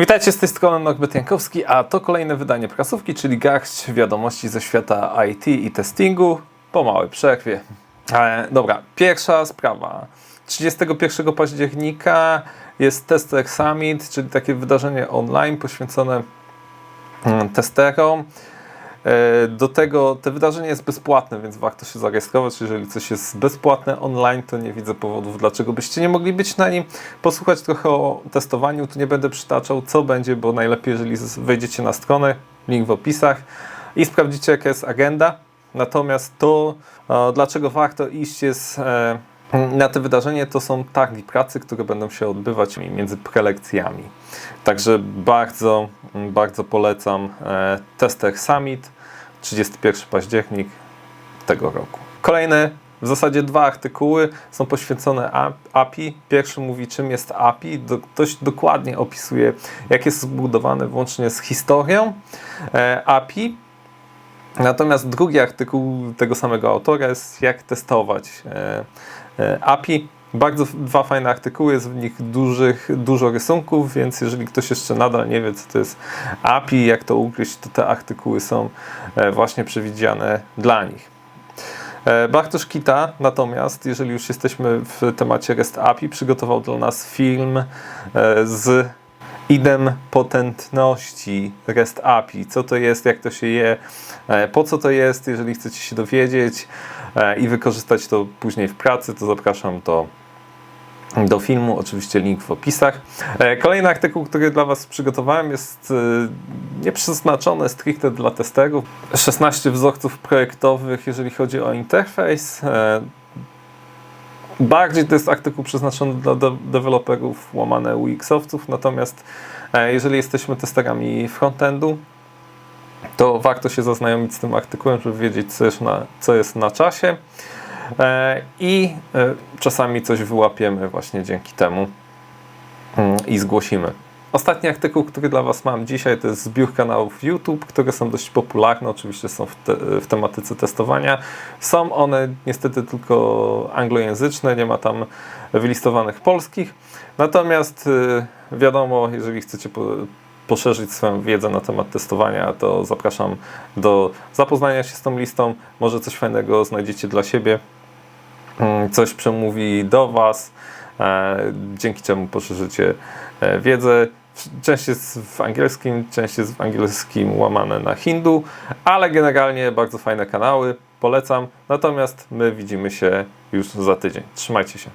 Witajcie z tej strony Norbert a to kolejne wydanie prasówki, czyli garść wiadomości ze świata IT i testingu po małej przerwie. E, dobra, pierwsza sprawa. 31 października jest Tester Summit, czyli takie wydarzenie online poświęcone mm, testerom. E, Do tego to wydarzenie jest bezpłatne, więc warto się zarejestrować. Jeżeli coś jest bezpłatne online, to nie widzę powodów, dlaczego byście nie mogli być na nim. Posłuchać trochę o testowaniu. Tu nie będę przytaczał, co będzie, bo najlepiej, jeżeli wejdziecie na stronę, link w opisach i sprawdzicie, jaka jest agenda. Natomiast to, e, dlaczego warto iść, jest e, na to wydarzenie, to są targi pracy, które będą się odbywać między prelekcjami. Także bardzo, bardzo polecam e, Tester Summit 31 październik tego roku. Kolejne, w zasadzie dwa artykuły są poświęcone API. Pierwszy mówi, czym jest API, do, dość dokładnie opisuje, jak jest zbudowane włącznie z historią e, API. Natomiast drugi artykuł tego samego autora jest, jak testować e, API. Bardzo dwa fajne artykuły, jest w nich dużych, dużo rysunków, więc jeżeli ktoś jeszcze nadal nie wie, co to jest API, jak to ugryźć, to te artykuły są e, właśnie przewidziane dla nich. E, Bartosz Kita natomiast, jeżeli już jesteśmy w temacie REST API, przygotował dla nas film e, z idempotentności REST API. Co to jest, jak to się je, e, po co to jest, jeżeli chcecie się dowiedzieć e, i wykorzystać to później w pracy, to zapraszam do do filmu, oczywiście link w opisach. E, Kolejny artykuł, który dla Was przygotowałem jest nieprzeznaczony stricte dla testerów. 16 wzorców projektowych, jeżeli chodzi o interfejs. Bardziej to jest artykuł przeznaczony dla de- deweloperów, łamane UX-owców, natomiast e, jeżeli jesteśmy testerami frontendu, to warto się zaznajomić z tym artykułem, żeby wiedzieć, co jest na, co jest na czasie. E, I e, czasami coś wyłapiemy właśnie dzięki temu mm, i zgłosimy. Ostatni artykuł, który dla Was mam dzisiaj, to jest zbiór kanałów YouTube, które są dość popularne, oczywiście są w, te, w tematyce testowania. Są one niestety tylko anglojęzyczne, nie ma tam wylistowanych polskich. Natomiast y, wiadomo, jeżeli chcecie po, poszerzyć swoją wiedzę na temat testowania, to zapraszam do zapoznania się z tą listą. Może coś fajnego znajdziecie dla siebie, Mm, coś przemówi do Was, e, dzięki czemu poszerzycie e, wiedzę. Część jest w angielskim, część jest w angielskim łamane na hindu, ale generalnie bardzo fajne kanały, polecam. Natomiast my widzimy się już za tydzień. Trzymajcie się.